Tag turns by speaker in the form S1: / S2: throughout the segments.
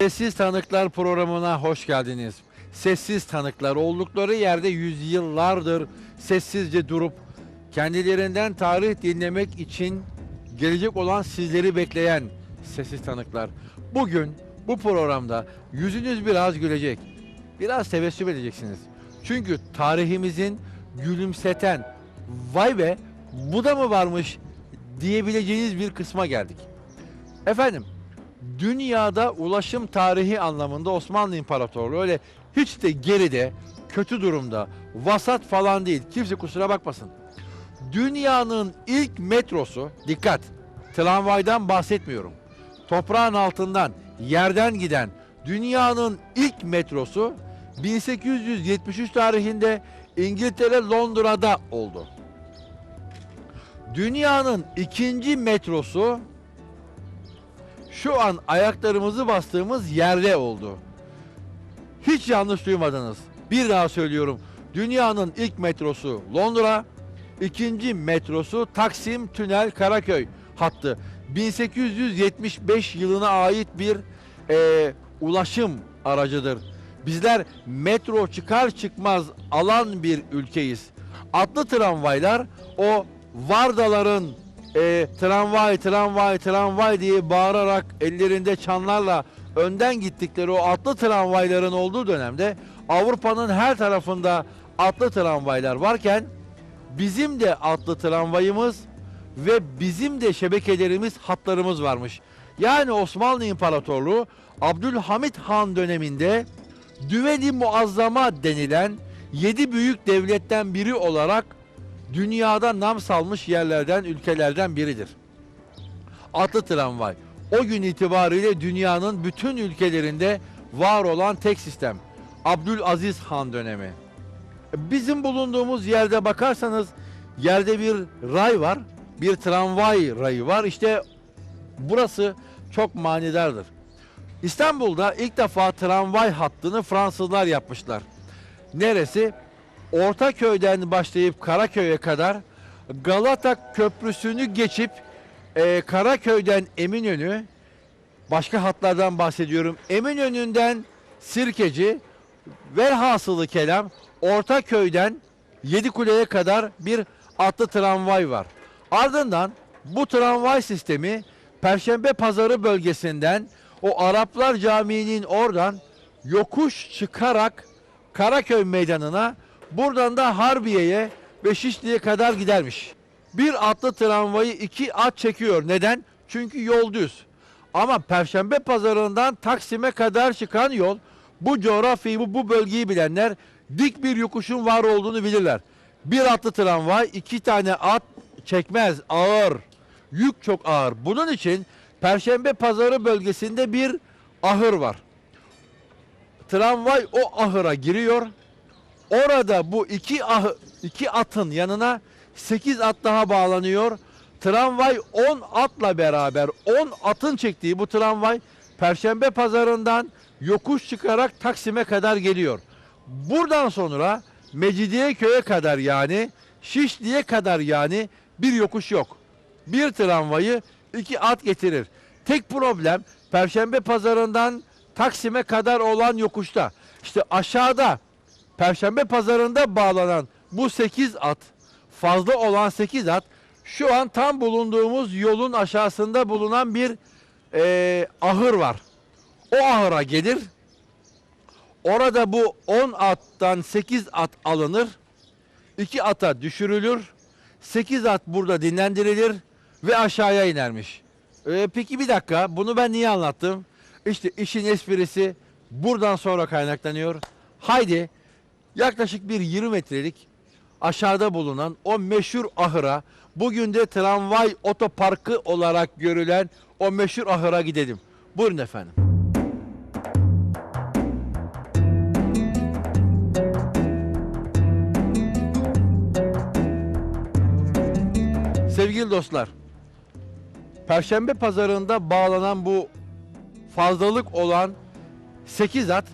S1: Sessiz Tanıklar programına hoş geldiniz. Sessiz tanıklar oldukları yerde yüzyıllardır sessizce durup kendilerinden tarih dinlemek için gelecek olan sizleri bekleyen sessiz tanıklar. Bugün bu programda yüzünüz biraz gülecek. Biraz tebessüm edeceksiniz. Çünkü tarihimizin gülümseten vay be bu da mı varmış diyebileceğiniz bir kısma geldik. Efendim dünyada ulaşım tarihi anlamında Osmanlı İmparatorluğu öyle hiç de geride, kötü durumda, vasat falan değil. Kimse kusura bakmasın. Dünyanın ilk metrosu, dikkat, tramvaydan bahsetmiyorum. Toprağın altından, yerden giden dünyanın ilk metrosu 1873 tarihinde İngiltere Londra'da oldu. Dünyanın ikinci metrosu şu an ayaklarımızı bastığımız yerde oldu. Hiç yanlış duymadınız. Bir daha söylüyorum. Dünyanın ilk metrosu Londra, ikinci metrosu Taksim Tünel Karaköy hattı. 1875 yılına ait bir eee, ulaşım aracıdır. Bizler metro çıkar çıkmaz alan bir ülkeyiz. Atlı tramvaylar o Vardaların e, tramvay tramvay tramvay diye bağırarak ellerinde çanlarla önden gittikleri o atlı tramvayların olduğu dönemde Avrupa'nın her tarafında atlı tramvaylar varken bizim de atlı tramvayımız ve bizim de şebekelerimiz, hatlarımız varmış. Yani Osmanlı İmparatorluğu Abdülhamit Han döneminde Düveli Muazzama denilen yedi büyük devletten biri olarak dünyada nam salmış yerlerden, ülkelerden biridir. Atlı tramvay. O gün itibariyle dünyanın bütün ülkelerinde var olan tek sistem. Abdülaziz Han dönemi. Bizim bulunduğumuz yerde bakarsanız yerde bir ray var. Bir tramvay rayı var. İşte burası çok manidardır. İstanbul'da ilk defa tramvay hattını Fransızlar yapmışlar. Neresi? Ortaköy'den başlayıp Karaköy'e kadar Galata Köprüsü'nü geçip e, Karaköy'den Eminönü başka hatlardan bahsediyorum. Eminönü'nden Sirkeci velhasılı kelam Ortaköy'den Yedikule'ye kadar bir atlı tramvay var. Ardından bu tramvay sistemi Perşembe Pazarı bölgesinden o Araplar Camii'nin oradan yokuş çıkarak Karaköy Meydanı'na buradan da Harbiye'ye ve Şişli'ye kadar gidermiş. Bir atlı tramvayı iki at çekiyor. Neden? Çünkü yol düz. Ama Perşembe Pazarı'ndan Taksim'e kadar çıkan yol bu coğrafyayı, bu, bu bölgeyi bilenler dik bir yokuşun var olduğunu bilirler. Bir atlı tramvay iki tane at çekmez, ağır. Yük çok ağır. Bunun için Perşembe Pazarı bölgesinde bir ahır var. Tramvay o ahıra giriyor. Orada bu iki ah iki atın yanına 8 at daha bağlanıyor. Tramvay 10 atla beraber 10 atın çektiği bu tramvay Perşembe pazarından yokuş çıkarak Taksim'e kadar geliyor. Buradan sonra Mecidiyeköy'e kadar yani Şişli'ye kadar yani bir yokuş yok. Bir tramvayı iki at getirir. Tek problem Perşembe pazarından Taksim'e kadar olan yokuşta. İşte aşağıda Perşembe pazarında bağlanan bu 8 at, fazla olan 8 at şu an tam bulunduğumuz yolun aşağısında bulunan bir eee, ahır var. O ahıra gelir. Orada bu 10 attan 8 at alınır. 2 ata düşürülür. 8 at burada dinlendirilir ve aşağıya inermiş. Ee, peki bir dakika bunu ben niye anlattım? İşte işin esprisi buradan sonra kaynaklanıyor. Haydi yaklaşık bir 20 metrelik aşağıda bulunan o meşhur ahıra bugün de tramvay otoparkı olarak görülen o meşhur ahıra gidelim. Buyurun efendim. Sevgili dostlar, Perşembe pazarında bağlanan bu fazlalık olan 8 at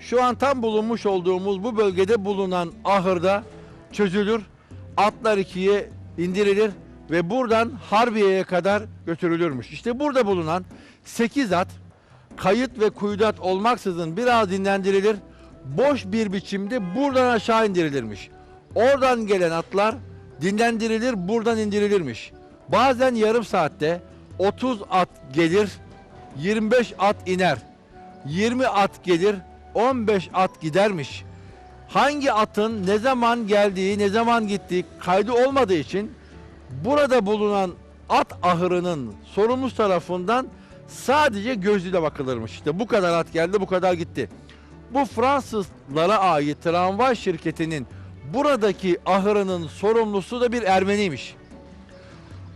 S1: şu an tam bulunmuş olduğumuz bu bölgede bulunan ahırda çözülür. Atlar ikiye indirilir ve buradan Harbiye'ye kadar götürülürmüş. İşte burada bulunan 8 at kayıt ve kuyudat olmaksızın biraz dinlendirilir. Boş bir biçimde buradan aşağı indirilirmiş. Oradan gelen atlar dinlendirilir, buradan indirilirmiş. Bazen yarım saatte 30 at gelir, 25 at iner. 20 at gelir, 15 at gidermiş. Hangi atın ne zaman geldiği, ne zaman gittiği kaydı olmadığı için burada bulunan at ahırının sorumlusu tarafından sadece gözüyle bakılırmış. İşte bu kadar at geldi, bu kadar gitti. Bu Fransızlara ait tramvay şirketinin buradaki ahırının sorumlusu da bir Ermeniymiş.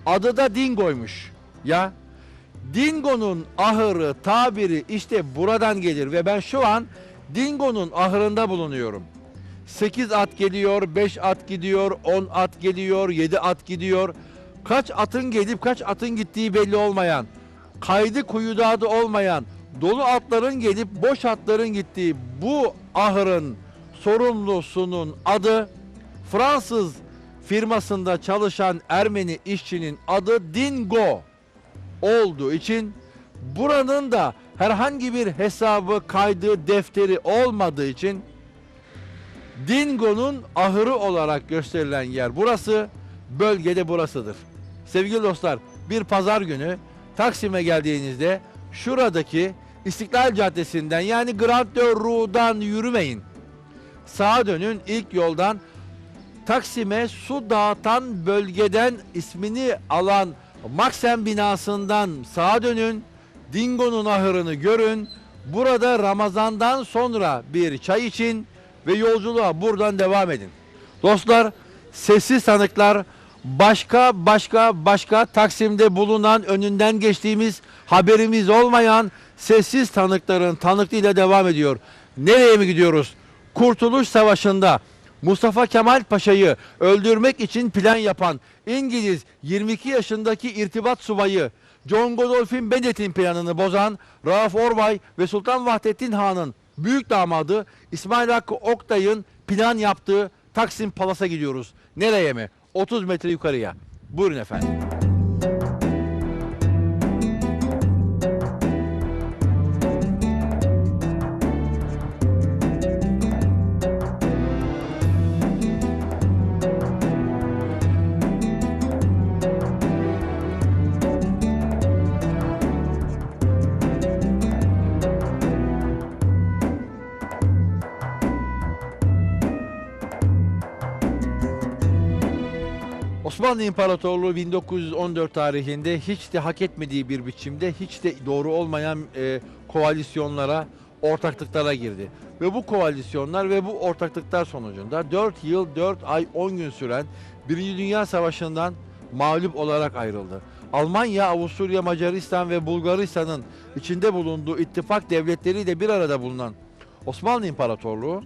S1: Adı da Dingo'ymuş. Ya Dingo'nun ahırı tabiri işte buradan gelir ve ben şu an Dingo'nun ahırında bulunuyorum. 8 at geliyor, 5 at gidiyor, 10 at geliyor, 7 at gidiyor. Kaç atın gelip kaç atın gittiği belli olmayan, kaydı kuyudağı olmayan, dolu atların gelip boş atların gittiği bu ahırın sorumlusunun adı Fransız firmasında çalışan Ermeni işçinin adı Dingo olduğu için buranın da herhangi bir hesabı, kaydı, defteri olmadığı için Dingo'nun ahırı olarak gösterilen yer burası, bölgede burasıdır. Sevgili dostlar, bir pazar günü Taksim'e geldiğinizde şuradaki İstiklal Caddesi'nden yani Grand de Roux'dan yürümeyin. Sağa dönün ilk yoldan Taksim'e su dağıtan bölgeden ismini alan Maksen binasından sağa dönün. Dingo'nun ahırını görün. Burada Ramazan'dan sonra bir çay için ve yolculuğa buradan devam edin. Dostlar, sessiz tanıklar başka başka başka Taksim'de bulunan önünden geçtiğimiz haberimiz olmayan sessiz tanıkların tanıklığıyla devam ediyor. Nereye mi gidiyoruz? Kurtuluş Savaşı'nda Mustafa Kemal Paşa'yı öldürmek için plan yapan İngiliz 22 yaşındaki irtibat subayı John Godolphin Bennett'in planını bozan Rauf Orbay ve Sultan Vahdettin Han'ın büyük damadı İsmail Hakkı Oktay'ın plan yaptığı Taksim Palas'a gidiyoruz. Nereye mi? 30 metre yukarıya. Buyurun efendim. Osmanlı İmparatorluğu 1914 tarihinde hiç de hak etmediği bir biçimde hiç de doğru olmayan e, koalisyonlara, ortaklıklara girdi. Ve bu koalisyonlar ve bu ortaklıklar sonucunda 4 yıl 4 ay 10 gün süren Birinci Dünya Savaşı'ndan mağlup olarak ayrıldı. Almanya, Avusturya, Macaristan ve Bulgaristan'ın içinde bulunduğu ittifak devletleriyle bir arada bulunan Osmanlı İmparatorluğu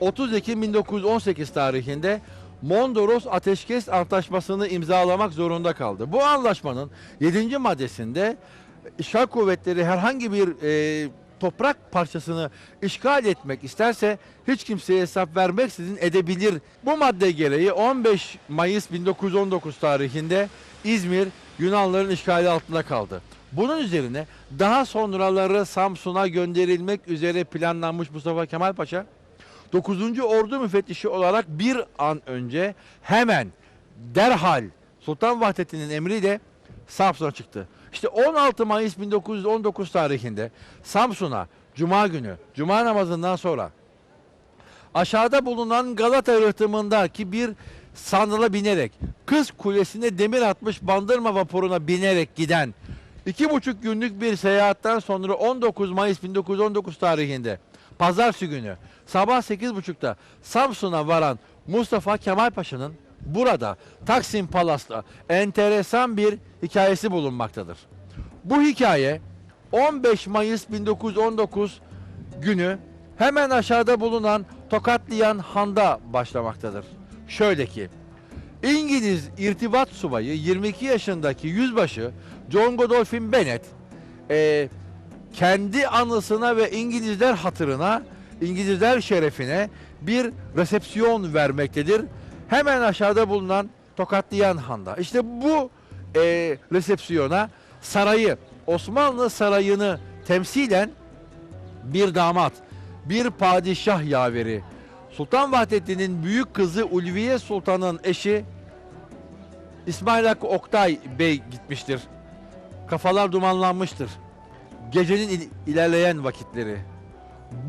S1: 30 Ekim 1918 tarihinde Mondros Ateşkes Antlaşması'nı imzalamak zorunda kaldı. Bu anlaşmanın 7. maddesinde işgal kuvvetleri herhangi bir e, toprak parçasını işgal etmek isterse hiç kimseye hesap vermeksizin edebilir. Bu madde gereği 15 Mayıs 1919 tarihinde İzmir Yunanların işgali altında kaldı. Bunun üzerine daha sonraları Samsun'a gönderilmek üzere planlanmış Mustafa Kemal Paşa 9. Ordu müfettişi olarak bir an önce hemen derhal Sultan Vahdettin'in emriyle Samsun'a çıktı. İşte 16 Mayıs 1919 tarihinde Samsun'a Cuma günü, Cuma namazından sonra aşağıda bulunan Galata rıhtımındaki bir sandala binerek Kız Kulesi'ne demir atmış bandırma vapuruna binerek giden iki buçuk günlük bir seyahatten sonra 19 Mayıs 1919 tarihinde Pazartesi günü sabah 8.30'da Samsun'a varan Mustafa Kemal Paşa'nın burada Taksim Palas'ta enteresan bir hikayesi bulunmaktadır. Bu hikaye 15 Mayıs 1919 günü hemen aşağıda bulunan Tokatlayan Han'da başlamaktadır. Şöyle ki İngiliz irtibat subayı 22 yaşındaki yüzbaşı John Godolphin Bennett eee, kendi anısına ve İngilizler hatırına, İngilizler şerefine bir resepsiyon vermektedir. Hemen aşağıda bulunan Tokatlayan Han'da. İşte bu eee resepsiyona sarayı, Osmanlı sarayını temsilen bir damat, bir padişah yaveri. Sultan Vahdettin'in büyük kızı Ulviye Sultan'ın eşi İsmail Hakkı Oktay Bey gitmiştir. Kafalar dumanlanmıştır. Gecenin il- ilerleyen vakitleri.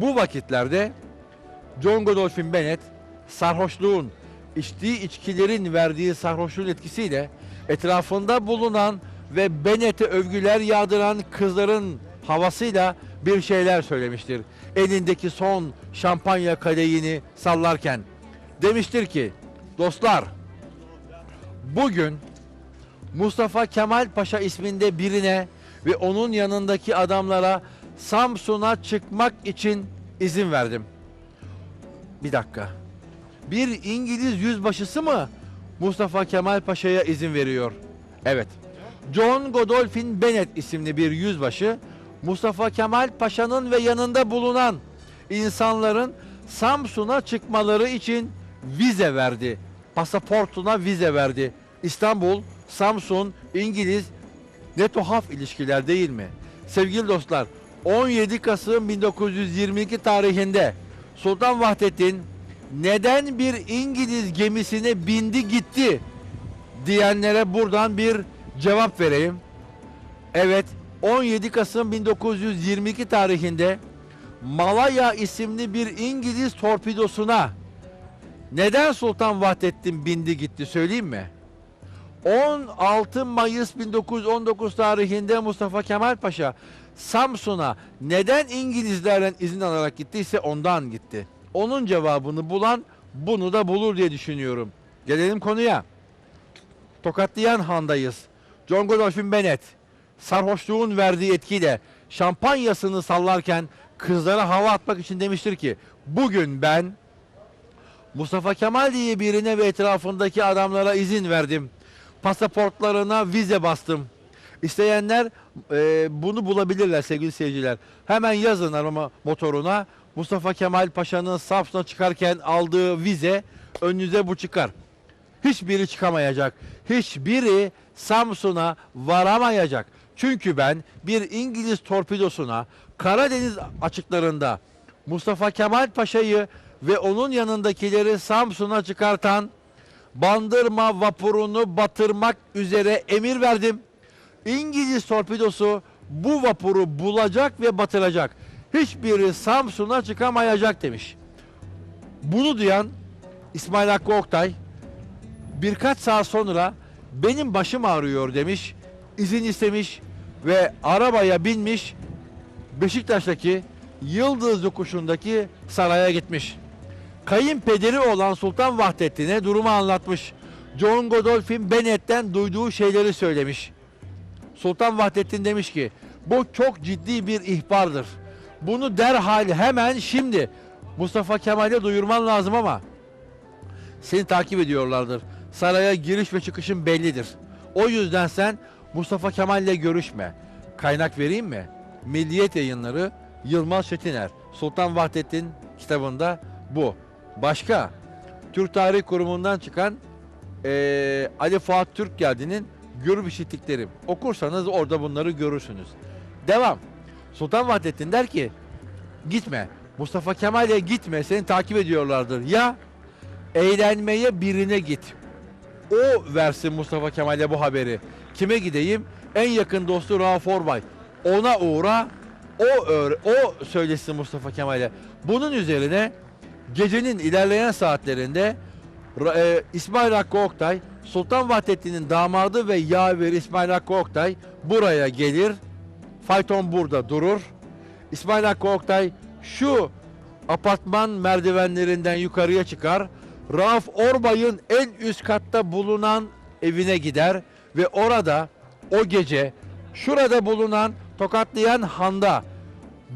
S1: Bu vakitlerde John Godolphin Bennett sarhoşluğun, içtiği içkilerin verdiği sarhoşluğun etkisiyle etrafında bulunan ve Bennett'e övgüler yağdıran kızların havasıyla bir şeyler söylemiştir. Elindeki son şampanya kadehini sallarken demiştir ki dostlar bugün Mustafa Kemal Paşa isminde birine ve onun yanındaki adamlara Samsun'a çıkmak için izin verdim. Bir dakika. Bir İngiliz yüzbaşısı mı Mustafa Kemal Paşa'ya izin veriyor? Evet. John Godolphin Bennett isimli bir yüzbaşı Mustafa Kemal Paşa'nın ve yanında bulunan insanların Samsun'a çıkmaları için vize verdi. Pasaportuna vize verdi. İstanbul, Samsun, İngiliz ne tuhaf ilişkiler değil mi? Sevgili dostlar, 17 Kasım 1922 tarihinde Sultan Vahdettin neden bir İngiliz gemisine bindi gitti diyenlere buradan bir cevap vereyim. Evet, 17 Kasım 1922 tarihinde Malaya isimli bir İngiliz torpidosuna neden Sultan Vahdettin bindi gitti söyleyeyim mi? 16 Mayıs 1919 tarihinde Mustafa Kemal Paşa Samsun'a neden İngilizlerden izin alarak gittiyse ondan gitti. Onun cevabını bulan bunu da bulur diye düşünüyorum. Gelelim konuya. Tokatlayan Han'dayız. John Godolphin Bennett sarhoşluğun verdiği etkiyle şampanyasını sallarken kızlara hava atmak için demiştir ki bugün ben Mustafa Kemal diye birine ve etrafındaki adamlara izin verdim. Pasaportlarına vize bastım. İsteyenler e, bunu bulabilirler sevgili seyirciler. Hemen yazın arama motoruna Mustafa Kemal Paşa'nın Samsun'a çıkarken aldığı vize önünüze bu çıkar. Hiçbiri çıkamayacak. Hiçbiri Samsun'a varamayacak. Çünkü ben bir İngiliz torpidosuna Karadeniz açıklarında Mustafa Kemal Paşa'yı ve onun yanındakileri Samsun'a çıkartan Bandırma vapurunu batırmak üzere emir verdim. İngiliz torpidosu bu vapuru bulacak ve batıracak. Hiçbiri Samsun'a çıkamayacak demiş. Bunu duyan İsmail Hakkı Oktay birkaç saat sonra benim başım ağrıyor demiş. izin istemiş ve arabaya binmiş Beşiktaş'taki Yıldız Yokuşu'ndaki saraya gitmiş. Kayınpederi olan Sultan Vahdettin'e durumu anlatmış. John Godolphin Bennett'ten duyduğu şeyleri söylemiş. Sultan Vahdettin demiş ki bu çok ciddi bir ihbardır. Bunu derhal hemen şimdi Mustafa Kemal'e duyurman lazım ama seni takip ediyorlardır. Saraya giriş ve çıkışın bellidir. O yüzden sen Mustafa Kemal'le görüşme. Kaynak vereyim mi? Milliyet Yayınları Yılmaz Çetiner. Sultan Vahdettin kitabında bu. Başka Türk Tarih Kurumu'ndan çıkan eee, Ali Fuat Türk Geldi'nin Görüp işittiklerim. Okursanız orada bunları görürsünüz. Devam. Sultan Vahdettin der ki gitme. Mustafa Kemal'e gitme seni takip ediyorlardır. Ya eğlenmeye birine git. O versin Mustafa Kemal'e bu haberi. Kime gideyim? En yakın dostu Rauf Orbay. Ona uğra. O o söylesin Mustafa Kemal'e. Bunun üzerine gecenin ilerleyen saatlerinde e, İsmail Hakkı Oktay, Sultan Vahdettin'in damadı ve yaveri İsmail Hakkı Oktay buraya gelir. Fayton burada durur. İsmail Hakkı Oktay şu apartman merdivenlerinden yukarıya çıkar. Rauf Orbay'ın en üst katta bulunan evine gider ve orada o gece şurada bulunan Tokatlayan Han'da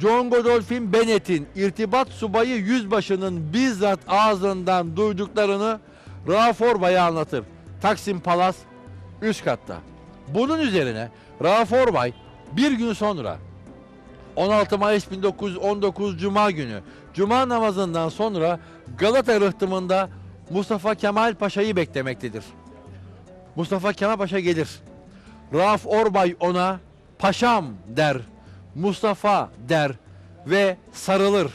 S1: John Godolphin Bennett'in irtibat subayı yüzbaşının bizzat ağzından duyduklarını Rauf Orbay'a anlatır. Taksim Palas üst katta. Bunun üzerine Rauf Orbay bir gün sonra 16 Mayıs 1919 Cuma günü Cuma namazından sonra Galata rıhtımında Mustafa Kemal Paşa'yı beklemektedir. Mustafa Kemal Paşa gelir. Rauf Orbay ona paşam der. Mustafa der. ve sarılır.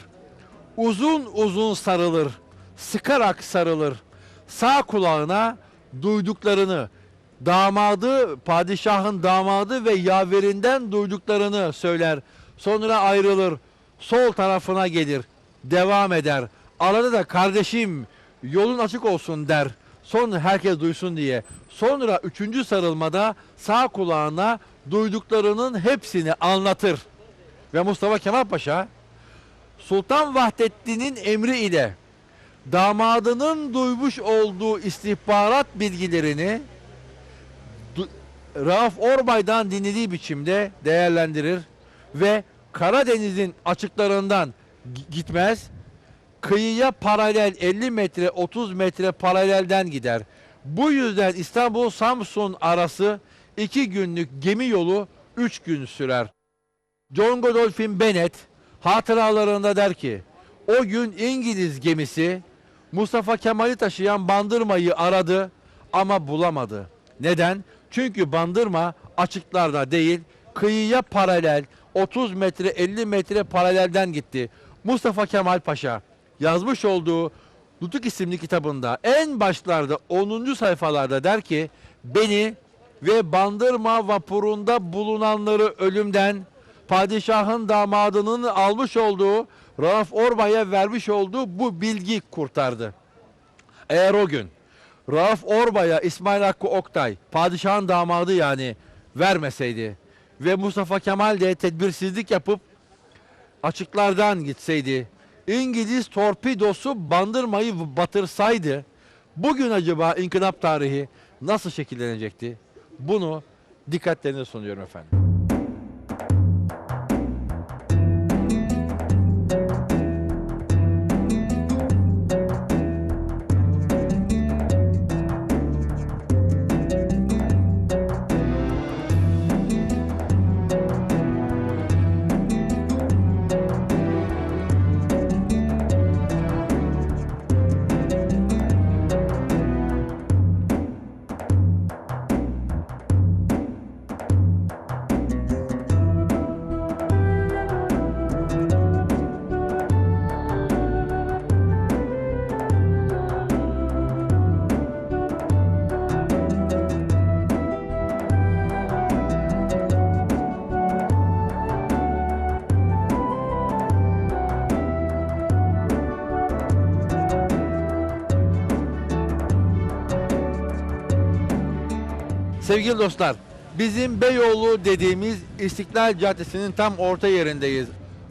S1: Uzun uzun sarılır. Sıkarak sarılır. Sağ kulağına duyduklarını, damadı, padişahın damadı ve yaverinden duyduklarını söyler. Sonra ayrılır. Sol tarafına gelir. Devam eder. Arada da kardeşim yolun açık olsun der. Sonra herkes duysun diye. Sonra üçüncü sarılmada sağ kulağına duyduklarının hepsini anlatır. Ve Mustafa Kemal Paşa Sultan Vahdettin'in emri ile damadının duymuş olduğu istihbarat bilgilerini Rauf Orbay'dan dinlediği biçimde değerlendirir ve Karadeniz'in açıklarından gi- gitmez. Kıyıya paralel 50 metre 30 metre paralelden gider. Bu yüzden İstanbul Samsun arası 2 günlük gemi yolu 3 gün sürer. John Godolphin Bennett hatıralarında der ki o gün İngiliz gemisi Mustafa Kemal'i taşıyan Bandırma'yı aradı ama bulamadı. Neden? Çünkü Bandırma açıklarda değil kıyıya paralel 30 metre 50 metre paralelden gitti. Mustafa Kemal Paşa yazmış olduğu Nutuk isimli kitabında en başlarda 10. sayfalarda der ki beni ve Bandırma vapurunda bulunanları ölümden padişahın damadının almış olduğu Rauf Orbay'a vermiş olduğu bu bilgi kurtardı. Eğer o gün Rauf Orbay'a İsmail Hakkı Oktay padişahın damadı yani vermeseydi ve Mustafa Kemal de tedbirsizlik yapıp açıklardan gitseydi İngiliz torpidosu bandırmayı batırsaydı bugün acaba inkılap tarihi nasıl şekillenecekti? Bunu dikkatlerine sunuyorum efendim. Sevgili dostlar, bizim Beyoğlu dediğimiz İstiklal Caddesi'nin tam orta yerindeyiz.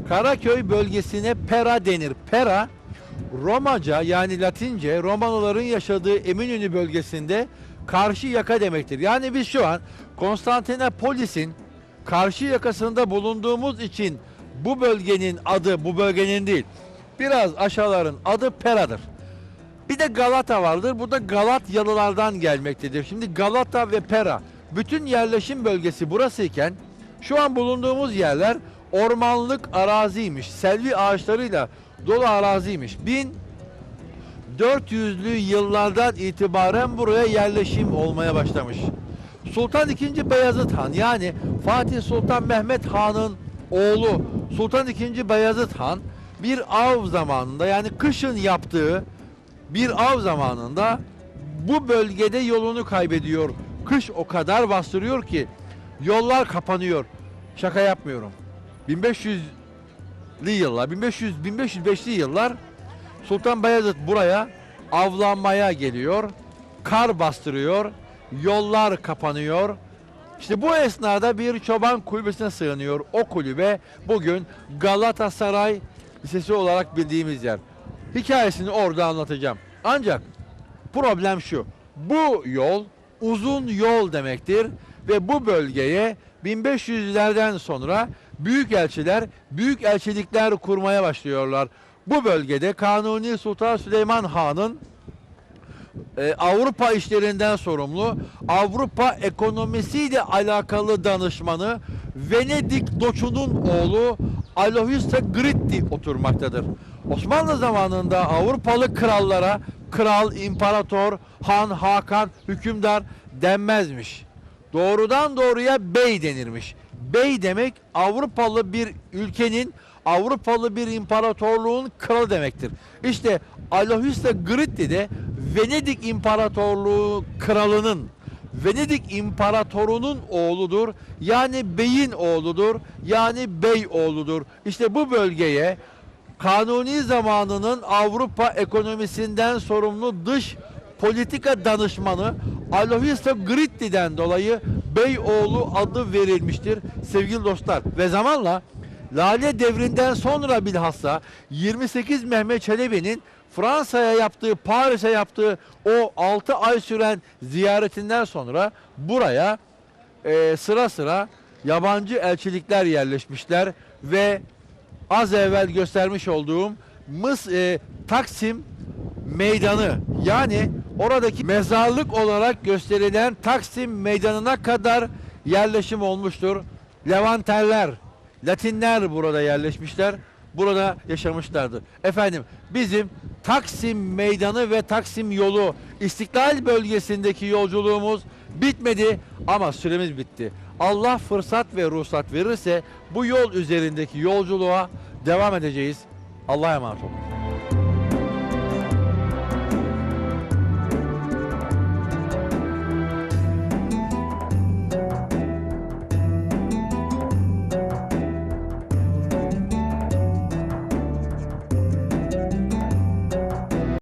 S1: Karaköy bölgesine Pera denir. Pera, Romaca yani Latince Romalıların yaşadığı Eminönü bölgesinde karşı yaka demektir. Yani biz şu an Konstantinopolis'in karşı yakasında bulunduğumuz için bu bölgenin adı bu bölgenin değil. Biraz aşağıların adı Pera'dır. Bir de Galata vardır. Bu da Galatyalılardan gelmektedir. Şimdi Galata ve Pera bütün yerleşim bölgesi burası iken şu an bulunduğumuz yerler ormanlık araziymiş. Selvi ağaçlarıyla dolu araziymiş. 1400'lü yıllardan itibaren buraya yerleşim olmaya başlamış. Sultan II. Beyazıt Han yani Fatih Sultan Mehmet Han'ın oğlu Sultan II. Beyazıt Han bir av zamanında yani kışın yaptığı bir av zamanında bu bölgede yolunu kaybediyor. Kış o kadar bastırıyor ki yollar kapanıyor. Şaka yapmıyorum. 1500'li yıllar, 1500 1505'li yıllar Sultan Bayezid buraya avlanmaya geliyor. Kar bastırıyor. Yollar kapanıyor. İşte bu esnada bir çoban kulübesine sığınıyor. O kulübe bugün Galatasaray Lisesi olarak bildiğimiz yer. Hikayesini orada anlatacağım. Ancak problem şu. Bu yol uzun yol demektir ve bu bölgeye 1500'lerden sonra büyük elçiler, büyük elçilikler kurmaya başlıyorlar. Bu bölgede Kanuni Sultan Süleyman Han'ın e, Avrupa işlerinden sorumlu, Avrupa ekonomisiyle alakalı danışmanı Venedik Doçu'nun oğlu Aloysius Gritti oturmaktadır. Osmanlı zamanında Avrupalı krallara kral, imparator, han, hakan, hükümdar denmezmiş. Doğrudan doğruya bey denirmiş. Bey demek Avrupalı bir ülkenin Avrupalı bir imparatorluğun kralı demektir. İşte Aloysius Gritti de Venedik İmparatorluğu kralının Venedik imparatorunun oğludur. Yani beyin oğludur. Yani bey oğludur. İşte bu bölgeye Kanuni zamanının Avrupa ekonomisinden sorumlu dış politika danışmanı Aloysius Gritti'den dolayı Beyoğlu adı verilmiştir sevgili dostlar. Ve zamanla Lale devrinden sonra bilhassa 28 Mehmet Çelebi'nin Fransa'ya yaptığı, Paris'e yaptığı o 6 ay süren ziyaretinden sonra buraya e, sıra sıra yabancı elçilikler yerleşmişler ve az evvel göstermiş olduğum Mıs e, Taksim meydanı yani oradaki mezarlık olarak gösterilen Taksim meydanına kadar yerleşim olmuştur. Levanterler, Latinler burada yerleşmişler. Burada yaşamışlardı. Efendim bizim Taksim meydanı ve Taksim yolu İstiklal bölgesindeki yolculuğumuz bitmedi ama süremiz bitti. Allah fırsat ve ruhsat verirse bu yol üzerindeki yolculuğa devam edeceğiz. Allah'a emanet olun.